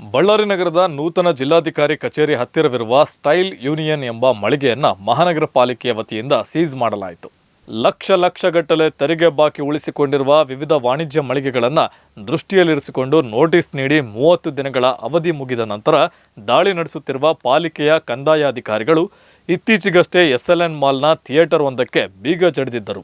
ಬಳ್ಳಾರಿ ನಗರದ ನೂತನ ಜಿಲ್ಲಾಧಿಕಾರಿ ಕಚೇರಿ ಹತ್ತಿರವಿರುವ ಸ್ಟೈಲ್ ಯೂನಿಯನ್ ಎಂಬ ಮಳಿಗೆಯನ್ನು ಮಹಾನಗರ ಪಾಲಿಕೆಯ ವತಿಯಿಂದ ಸೀಸ್ ಮಾಡಲಾಯಿತು. ಲಕ್ಷ ಲಕ್ಷಗಟ್ಟಲೆ ತೆರಿಗೆ ಬಾಕಿ ಉಳಿಸಿಕೊಂಡಿರುವ ವಿವಿಧ ವಾಣಿಜ್ಯ ಮಳಿಗೆಗಳನ್ನು ದೃಷ್ಟಿಯಲ್ಲಿರಿಸಿಕೊಂಡು ನೋಟಿಸ್ ನೀಡಿ ಮೂವತ್ತು ದಿನಗಳ ಅವಧಿ ಮುಗಿದ ನಂತರ ದಾಳಿ ನಡೆಸುತ್ತಿರುವ ಪಾಲಿಕೆಯ ಕಂದಾಯ ಅಧಿಕಾರಿಗಳು ಇತ್ತೀಚೆಗಷ್ಟೇ ಎಸ್ಎಲ್ಎನ್ ಮಾಲ್ನ ಥಿಯೇಟರ್ ಒಂದಕ್ಕೆ ಬೀಗ ಜಡಿದಿದ್ದರು.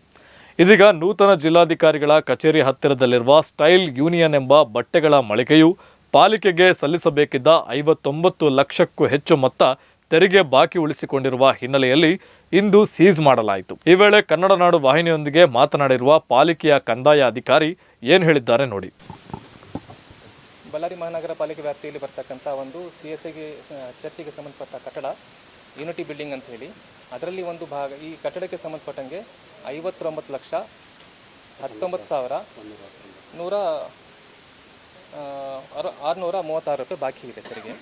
ಇದೀಗ ನೂತನ ಜಿಲ್ಲಾಧಿಕಾರಿಗಳ ಕಚೇರಿ ಹತ್ತಿರದಲ್ಲಿರುವ ಸ್ಟೈಲ್ ಯೂನಿಯನ್ ಎಂಬ ಬಟ್ಟೆಗಳ ಮಳಿಗೆಯು ಪಾಲಿಕೆಗೆ ಸಲ್ಲಿಸಬೇಕಿದ್ದ ಐವತ್ತೊಂಬತ್ತು ಲಕ್ಷಕ್ಕೂ ಹೆಚ್ಚು ಮೊತ್ತ ತೆರಿಗೆ ಬಾಕಿ ಉಳಿಸಿಕೊಂಡಿರುವ ಹಿನ್ನೆಲೆಯಲ್ಲಿ ಇಂದು ಸೀಸ್ ಮಾಡಲಾಯಿತು. ಈ ವೇಳೆ ಕನ್ನಡ ನಾಡು ವಾಹಿನಿಯೊಂದಿಗೆ ಮಾತನಾಡಿರುವ ಪಾಲಿಕೆಯ ಕಂದಾಯ ಅಧಿಕಾರಿ ಏನು ಹೇಳಿದ್ದಾರೆ ನೋಡಿ. ಬಳ್ಳಾರಿ ಮಹಾನಗರ ಪಾಲಿಕೆ ವ್ಯಾಪ್ತಿಯಲ್ಲಿ ಬರ್ತಕ್ಕಂಥ ಒಂದು ಸಿ ಎಸ್ ಐಗೆ ಚರ್ಚಿಗೆ ಸಂಬಂಧಪಟ್ಟ ಕಟ್ಟಡ, ಯೂನಿಟಿ ಬಿಲ್ಡಿಂಗ್ ಅಂತ ಹೇಳಿ. ಅದರಲ್ಲಿ ಒಂದು ಭಾಗ, ಈ ಕಟ್ಟಡಕ್ಕೆ ಸಂಬಂಧಪಟ್ಟಂಗೆ ಐವತ್ತೊಂಬತ್ತು ಲಕ್ಷ ಹತ್ತೊಂಬತ್ತು ಸಾವಿರ ನೂರ ಆರುನೂರ ಮೂವತ್ತಾರು ರೂಪಾಯಿ ಬಾಕಿ ಇದೆ ತೆರಿಗೆ.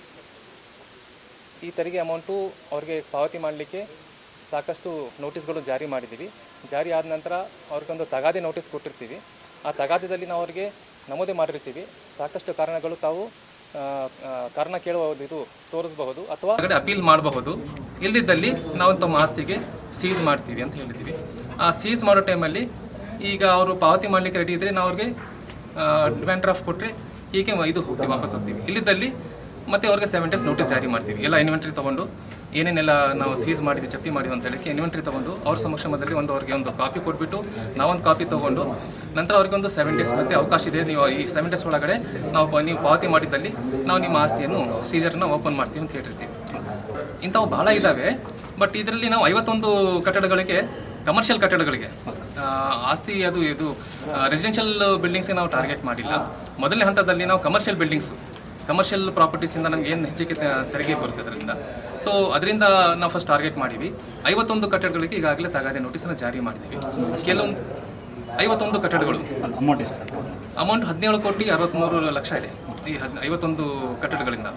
ಈ ತೆರಿಗೆ ಅಮೌಂಟು ಅವ್ರಿಗೆ ಪಾವತಿ ಮಾಡಲಿಕ್ಕೆ ಸಾಕಷ್ಟು ನೋಟಿಸ್ಗಳು ಜಾರಿ ಮಾಡಿದ್ದೀವಿ. ಜಾರಿ ಆದ ನಂತರ ಅವ್ರಿಗೊಂದು ತಗಾದೆ ನೋಟಿಸ್ ಕೊಟ್ಟಿರ್ತೀವಿ. ಆ ತಗಾದೆದಲ್ಲಿ ನಾವು ಅವ್ರಿಗೆ ನಮೂದೆ ಮಾಡಿರ್ತೀವಿ. ಸಾಕಷ್ಟು ಕಾರಣಗಳು ತಾವು ಕಾರಣ ಕೇಳುವ ಇದು ತೋರಿಸಬಹುದು ಅಥವಾ ಅಪೀಲ್ ಮಾಡಬಹುದು. ಇಲ್ಲದಿದ್ದಲ್ಲಿ ನಾವು ತಮ್ಮ ಆಸ್ತಿಗೆ ಸೀಸ್ ಮಾಡ್ತೀವಿ ಅಂತ ಹೇಳಿದ್ದೀವಿ. ಆ ಸೀಸ್ ಮಾಡೋ ಟೈಮಲ್ಲಿ ಈಗ ಅವರು ಪಾವತಿ ಮಾಡಲಿಕ್ಕೆ ರೆಡಿ ಇದ್ದರೆ ನಾವು ಅವ್ರಿಗೆ ಡಿಮ್ಯಾಂಡ್ ಡ್ರಾಫ್ಟ್ ಕೊಟ್ಟರೆ ಹೀಗೆ ಇದು ಹೋಗ್ತೀವಿ, ವಾಪಸ್ ಹೋಗ್ತೀವಿ. ಇಲ್ಲಿದ್ದಲ್ಲಿ ಮತ್ತೆ ಅವ್ರಿಗೆ ಸೆವೆನ್ ಡೇಸ್ ನೋಟಿಸ್ ಜಾರಿ ಮಾಡ್ತೀವಿ. ಎಲ್ಲ ಇನ್ವೆಂಟ್ರಿ ತೊಗೊಂಡು ಏನೇನೆಲ್ಲ ನಾವು ಸೀಸ್ ಮಾಡಿದ್ವಿ ಜಪ್ತಿ ಮಾಡಿದ್ವಿ ಅಂತ ಹೇಳಿ ಇನ್ವೆಂಟ್ರಿ ತೊಗೊಂಡು ಅವ್ರ ಸಮಕ್ಷಮದಲ್ಲಿ ಒಂದು ಅವ್ರಿಗೆ ಒಂದು ಕಾಪಿ ಕೊಟ್ಬಿಟ್ಟು ನಾವೊಂದು ಕಾಪಿ ತೊಗೊಂಡು ನಂತರ ಅವ್ರಿಗೆ ಒಂದು ಸೆವೆನ್ ಡೇಸ್ ಮತ್ತೆ ಅವಕಾಶ ಇದೆ. ನೀವು ಈ ಸೆವೆನ್ ಡೇಸ್ ಒಳಗಡೆ ನಾವು ನೀವು ಪಾವತಿ ಮಾಡಿದ್ದಲ್ಲಿ ನಾವು ನಿಮ್ಮ ಆಸ್ತಿಯನ್ನು ಸೀಜರ್ನ ಓಪನ್ ಮಾಡ್ತೀವಿ ಅಂತ ಹೇಳಿರ್ತೀವಿ. ಇಂಥವು ಭಾಳ ಇದ್ದಾವೆ ಬಟ್ ಇದರಲ್ಲಿ ನಾವು ಐವತ್ತೊಂದು ಕಟ್ಟಡಗಳಿಗೆ ಕಮರ್ಷಿಯಲ್ ಕಟ್ಟಡಗಳಿಗೆ. ಆಸ್ತಿ ಅದು ಇದು ರೆಸಿಡೆನ್ಷಿಯಲ್ ಬಿಲ್ಡಿಂಗ್ಸ್ಗೆ ನಾವು ಟಾರ್ಗೆಟ್ ಮಾಡಿಲ್ಲ. ಮೊದಲನೇ ಹಂತದಲ್ಲಿ ನಾವು ಕಮರ್ಷಿಯಲ್ ಬಿಲ್ಡಿಂಗ್ಸು ಕಮರ್ಷಿಯಲ್ ಪ್ರಾಪರ್ಟೀಸಿಂದ ನಮ್ಗೆ ಏನು ಹೆಚ್ಚಿಗೆ ತೆರಿಗೆ ಬರುತ್ತೆ ಅದರಿಂದ ಸೊ ಅದರಿಂದ ನಾವು ಫಸ್ಟ್ ಟಾರ್ಗೆಟ್ ಮಾಡಿವಿ. ಐವತ್ತೊಂದು ಕಟ್ಟಡಗಳಿಗೆ ಈಗಾಗಲೇ ತಗಾದೆ ನೋಟಿಸನ್ನು ಜಾರಿ ಮಾಡಿದ್ದೀವಿ ಕೆಲವೊಂದು ಐವತ್ತೊಂದು ಕಟ್ಟಡಗಳು. ಅಮೌಂಟ್ ಅಮೌಂಟ್ ಹದಿನೇಳು ಕೋಟಿ ಅರವತ್ತ್ಮೂರು ಲಕ್ಷ ಇದೆ. ಈ ಹದ್ ಐವತ್ತೊಂದು ಕಟ್ಟಡಗಳಿಂದ.